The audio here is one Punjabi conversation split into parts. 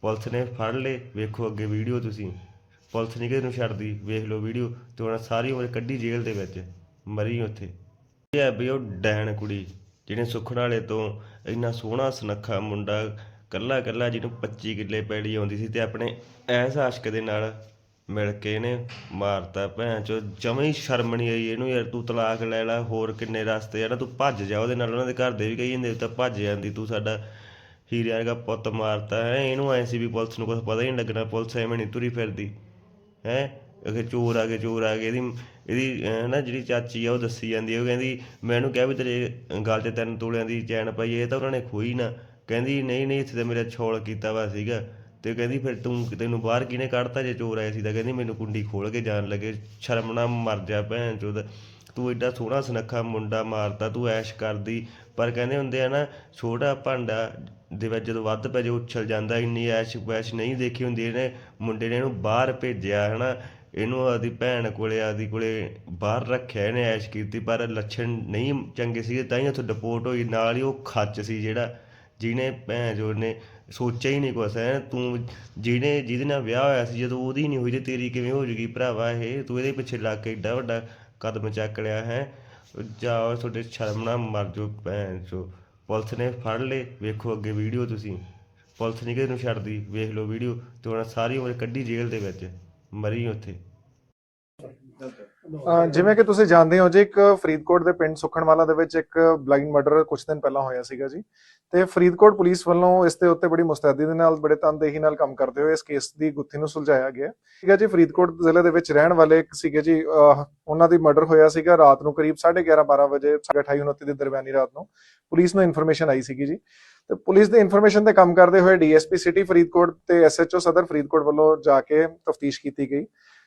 ਪੁਲਿਸ ਨੇ ਫੜ ਲਏ। ਵੇਖੋ ਅੱਗੇ ਵੀਡੀਓ ਤੁਸੀਂ। ਪੁਲਿਸ ਨਹੀਂ ਕਿਸੇ ਨੂੰ ਛੱਡਦੀ। ਵੇਖ ਲਓ ਵੀਡੀਓ। ਤੇ ਉਹਨਾਂ ਸਾਰੀ ਉਮਰ ਕੱਢੀ ਜੇਲ੍ਹ ਦੇ ਵਿੱਚ। ਮਰੀ ਉੱਥੇ। ਇਹ ਹੈ ਵੀ ਉਹ ਡੈਣ ਕੁੜੀ, ਜਿਹਨੇ ਸੁਖਣ ਵਾਲੇ ਤੋਂ ਇੰਨਾ ਸੋਹਣਾ ਸੁਨੱਖਾ ਮੁੰਡਾ ਕੱਲਾ ਕੱਲਾ ਜਿਹਨੂੰ 25 ਕਿੱਲੇ ਪੈੜੀ ਆਉਂਦੀ ਸੀ ਤੇ ਆਪਣੇ ਐਸ ਆਸ਼ਕ ਦੇ ਨਾਲ ਮਿਲ ਕੇ ਇਹਨੇ ਮਾਰਤਾ। ਭੈਣ ਚੋ, ਜਮੇ ਹੀ ਸ਼ਰਮ ਨਹੀਂ ਆਈ ਇਹਨੂੰ ਯਾਰ, ਤੂੰ ਤਲਾਕ ਲੈ ਲੈ, ਹੋਰ ਕਿੰਨੇ ਰਸਤੇ ਆ ਨਾ, ਤੂੰ ਭੱਜ ਜਾ ਉਹਦੇ ਨਾਲ। ਉਹਨਾਂ ਦੇ ਘਰ ਦੇ ਵੀ ਕਹੀ ਜਾਂਦੇ ਤਾਂ ਭੱਜ ਜਾਂਦੀ, ਤੂੰ ਸਾਡਾ ਹੀਰਿਆਂ ਵਰਗਾ ਪੁੱਤ ਮਾਰਤਾ, ਹੈ? ਇਹਨੂੰ ਐ ਸੀ ਵੀ ਪੁਲਿਸ ਨੂੰ ਕੁਝ ਪਤਾ ਹੀ ਨਹੀਂ ਲੱਗਣਾ, ਪੁਲਿਸ ਐਵੇਂ ਨਹੀਂ ਤੁਰੀ ਫਿਰਦੀ, ਹੈ? ਅਗੇ ਚੋਰ ਆ ਗਏ, ਚੋਰ ਆ ਗਏ, ਇਹਦੀ ਇਹਦੀ, ਅਹ, ਨਾ ਜਿਹੜੀ ਚਾਚੀ ਆ, ਉਹ ਦੱਸੀ ਜਾਂਦੀ ਉਹ ਕਹਿੰਦੀ, ਮੈਂ ਇਹਨੂੰ ਕਿਹਾ ਵੀ ਤੇਰੇ ਗੱਲ 'ਚ ਤਿੰਨ ਤੋਲਿਆਂ ਦੀ ਚੈਨ ਪਾਈ ਇਹ ਤਾਂ ਉਹਨਾਂ ਨੇ ਖੋਈ ਨਾ। ਕਹਿੰਦੀ, ਨਹੀਂ ਨਹੀਂ, ਇੱਥੇ ਤਾਂ ਮੇਰਾ ਛੋਲ ਕੀਤਾ ਵਾ ਸੀਗਾ। ਤੇ ਕਹਿੰਦੀ, ਫਿਰ ਤੂੰ, ਤੈਨੂੰ ਬਾਹਰ ਕਿਹਨੇ ਕੱਢਤਾ ਜੇ ਚੋਰ ਆਇਆ ਸੀ ਤਾਂ? ਕਹਿੰਦੀ, ਮੈਨੂੰ ਕੁੰਡੀ ਖੋਲ ਕੇ ਜਾਣ ਲੱਗੇ, ਸ਼ਰਮ ਨਾ ਮਰ ਜਾ ਭੈਣ ਚੋਦ। ਤੂੰ ਐਡਾ ਸੋਹਣਾ ਸੁਨੱਖਾ ਮੁੰਡਾ ਮਾਰਦਾ, ਤੂੰ ਐਸ਼ ਕਰਦੀ। ਪਰ ਕਹਿੰਦੇ ਹੁੰਦੇ ਆ ਨਾ, ਛੋਟਾ ਭਾਂਡਾ ਦੇ ਵਿੱਚ ਜਦੋਂ ਵੱਧ ਪੈ ਜੇ ਉਛਲ ਜਾਂਦਾ, ਇੰਨੀ ਐਸ਼ ਵੈਸ਼ ਨਹੀਂ ਦੇਖੀ ਹੁੰਦੀ। ਇਹਨੇ ਮੁੰਡੇ ਨੇ ਇਹਨੂੰ ਬਾਹਰ ਭੇਜਿਆ, ਹਨਾ। ਇਹਨੂੰ ਆਦੀ ਭੈਣ ਕੋਲੇ ਆਦੀ ਕੋਲੇ ਬਾਹਰ ਰੱਖਿਆ, ਇਹਨੇ ਐਸ਼ ਕੀਤੀ। ਪਰ ਲੱਛਣ ਨਹੀਂ ਚੰਗੇ ਸੀਗੇ, ਤਾਂ ਹੀ ਉੱਥੇ ਡਿਪੋਰਟ ਹੋਈ। ਨਾਲ ਹੀ ਉਹ ਖੱਚ ਸੀ ਜਿਹੜਾ, ਜਿਹਨੇ ਭੈਣ ਜੋ ਨੇ ਸੋਚਿਆ ਹੀ ਨਹੀਂ ਕੁਛ, ਹੈ। ਤੂੰ ਜਿਹਨੇ, ਜਿਹਦੇ ਨਾਲ ਵਿਆਹ ਹੋਇਆ ਸੀ, ਜਦੋਂ ਉਹਦੀ ਨਹੀਂ ਹੋਈ ਤੇ ਤੇਰੀ ਕਿਵੇਂ ਹੋ ਜੂਗੀ? ਭਰਾਵਾ, ਇਹ ਤੂੰ ਇਹਦੇ ਪਿੱਛੇ ਲੱਗ ਕੇ ਏਡਾ ਵੱਡਾ ਕਦਮ ਚੱਕ ਲਿਆ ਹੈ। ਜਾਓ ਤੁਹਾਡੇ ਸ਼ਰਮ ਨਾਲ ਮਰ ਜਾਓ ਭੈਣ ਚੋ। ਪੁਲਿਸ ਨੇ ਫੜ ਲਏ। ਵੇਖੋ ਅੱਗੇ ਵੀਡੀਓ ਤੁਸੀਂ। ਪੁਲਿਸ ਨਹੀਂ ਕਿਸੇ ਨੂੰ ਛੱਡਦੀ। ਵੇਖ ਲਓ ਵੀਡੀਓ। ਤੇ ਉਹਨਾਂ ਸਾਰੀ ਉਮਰ ਕੱਢੀ ਜੇਲ੍ਹ ਦੇ ਵਿੱਚ। ਮਰੀ ਉੱਥੇ। ਜਿਵੇਂ ਕਿ ਤੁਸੀਂ ਜਾਣਦੇ ਹੋ ਜੀ, ਇੱਕ ਫਰੀਦਕੋਟ ਦੇ ਪਿੰਡ ਸੁਖਣਵਾਲਾ ਦੇ ਵਿੱਚ ਇੱਕ ਬਲਾਈਂਡ ਮਰਡਰ ਕੁਝ ਦਿਨ ਪਹਿਲਾਂ ਹੋਇਆ ਸੀਗਾ ਜੀ। ਤੇ ਫਰੀਦਕੋਟ ਪੁਲਿਸ ਵੱਲੋਂ ਇਸ ਦੇ ਉੱਤੇ ਬੜੀ ਮੁਸਤੈਦੀ ਦੇ ਨਾਲ, ਬੜੇ ਤਨਦੇਹੀ ਨਾਲ ਕੰਮ ਕਰਦੇ ਹੋਏ ਇਸ ਕੇਸ ਦੀ ਗੁੱਥੀ ਨੂੰ ਸੁਲਝਾਇਆ ਗਿਆ। ਠੀਕ ਹੈ ਜੀ, ਫਰੀਦਕੋਟ ਜ਼ਿਲ੍ਹੇ ਦੇ ਵਿੱਚ ਰਹਿਣ ਵਾਲੇ ਸੀਗੇ ਜੀ ਉਹਨਾਂ ਦੀ ਮਰਡਰ ਹੋਇਆ ਸੀਗਾ ਰਾਤ ਨੂੰ ਕਰੀਬ 11:30 12 ਵਜੇ 28 29 ਦੀ ਦਰਮਿਆਨੀ ਰਾਤ ਨੂੰ ਪੁਲਿਸ ਨੂੰ ਇਨਫੋਰਮੇਸ਼ਨ ਆਈ ਸੀਗੀ ਜੀ। ਤੇ ਪੁਲਿਸ ਦੇ ਇਨਫੋਰਮੇਸ਼ਨ ਤੇ ਕੰਮ ਕਰਦੇ ਹੋਏ ਡੀਐਸਪੀ ਸਿਟੀ ਫਰੀਦਕੋਟ ਤੇ ਐਸਐਚਓ ਸਦਰ ਫਰੀਦਕੋਟ ਵੱਲੋਂ ਜਾ ਕੇ ਤਫਤੀਸ਼ ਕੀਤੀ ਗਈ।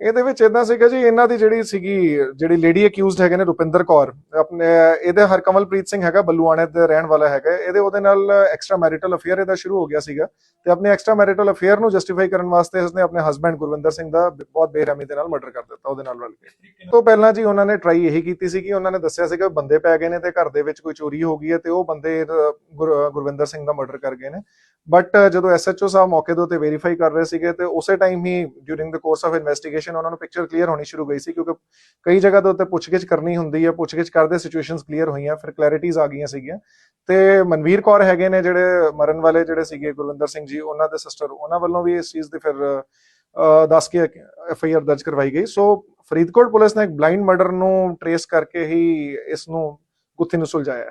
ਇਹਦੇ ਵਿੱਚ ਇਦਾਂ ਸੀਗਾ ਜੀ, ਇਹਨਾਂ ਦੀ ਜਿਹੜੀ ਸੀਗੀ, ਜਿਹੜੀ ਲੇਡੀ ਅਕਿਊਜ਼ਡ ਹੈਗੇ ਨੇ ਰੁਪਿੰਦਰ ਕੌਰ, ਆਪਣੇ, ਇਹਦੇ ਹਰਕਮਲਪ੍ਰੀਤ ਸਿੰਘ ਹੈਗਾ, ਬੱਲੂਆਣੇ ਦੇ ਰਹਿਣ ਵਾਲਾ ਹੈਗਾ, ਇਹਦੇ ਉਹਦੇ ਨਾਲ ਐਕਸਟਰਾ ਮੈਰਿਟਲ ਅਫੇਅਰ ਇਹਦਾ ਸ਼ੁਰੂ ਹੋ ਗਿਆ ਸੀਗਾ ਤੇ ਆਪਣੇ ਐਕਸਟਰਾ ਮੈਰਿਟਲ ਅਫੇਅਰ ਨੂੰ ਜਸਟੀਫਾਈ ਕਰਨ ਵਾਸਤੇ ਇਸਨੇ ਆਪਣੇ ਹਸਬੰਡ ਗੁਰਵਿੰਦਰ ਸਿੰਘ ਦਾ ਬਹੁਤ ਬੇਰਹਿਮੀ ਦੇ ਨਾਲ ਮਰਡਰ ਕਰ ਦਿੱਤਾ, ਉਹਦੇ ਨਾਲ ਰਲ ਕੇ। ਤੋਂ ਪਹਿਲਾਂ ਜੀ ਉਹਨਾਂ ਨੇ ਟਰਾਈ ਇਹੀ ਕੀਤੀ ਸੀ ਕਿ ਉਹਨਾਂ ਨੇ ਦੱਸਿਆ ਸੀਗਾ ਬੰਦੇ ਪੈ ਗਏ ਨੇ ਤੇ ਘਰ ਦੇ ਵਿੱਚ ਕੋਈ ਚੋਰੀ ਹੋ ਗਈ ਹੈ ਤੇ ਉਹ ਬੰਦੇ ਗੁਰਵਿੰਦਰ ਸਿੰਘ ਦਾ ਮਰਡਰ ਕਰ ਗਏ ਨੇ। ਬਟ ਜਦੋਂ ਐਸਐਚਓ ਸਾਹਿਬ ਮੌਕੇ ਦੇ ਉੱਤੇ ਵੈਰੀਫਾਈ ਕਰ ਰਹੇ ਸੀਗੇ ਤੇ ਉਸੇ time he during the course of investigation ਉਹਨਾਂ ਨੂੰ ਪਿਕਚਰ ਕਲੀਅਰ ਹੋਣੀ ਸ਼ੁਰੂ ਗਈ ਸੀ ਕਿਉਂਕਿ ਕਈ ਜਗ੍ਹਾ ਦੇ ਉੱਤੇ ਪੁੱਛਗਿੱਛ ਕਰਨੀ ਹੁੰਦੀ ਹੈ ਪੁੱਛਗਿੱਛ ਕਰਦੇ ਸਿਚੁਏਸ਼ਨਸ ਕਲੀਅਰ ਹੋਈਆਂ, ਫਿਰ ਕਲੈਰਿਟੀਜ਼ ਆ ਗਈਆਂ ਸੀਗੀਆਂ। ਤੇ ਮਨਵੀਰ ਕੌਰ ਹੈਗੇ ਨੇ ਜਿਹੜੇ ਮਰਨ ਵਾਲੇ ਜਿਹੜੇ ਸੀਗੇ, ਗੁਰਵਿੰਦਰ ਸਿੰਘ ਜੀ, ਉਹਨਾਂ ਦੇ ਸਿਸਟਰ ਉਹਨਾਂ ਵੱਲੋਂ ਵੀ ਇਸ ਚੀਜ਼ ਦੀ ਫਿਰ ਦੱਸ ਕੇ ਐਫ ਆਈ ਆਰ ਦਰਜ ਕਰਵਾਈ ਗਈ। ਸੋ ਫਰੀਦਕੋਟ ਪੁਲਿਸ ਨੇ ਇੱਕ ਬਲਾਈਂਡ ਮਰਡਰ ਨੂੰ ਟਰੇਸ ਕਰਕੇ ਹੀ ਇਸ ਨੂੰ ਗੁੱਥੀ ਨੂੰ ਸੁਲਝਾਇਆ।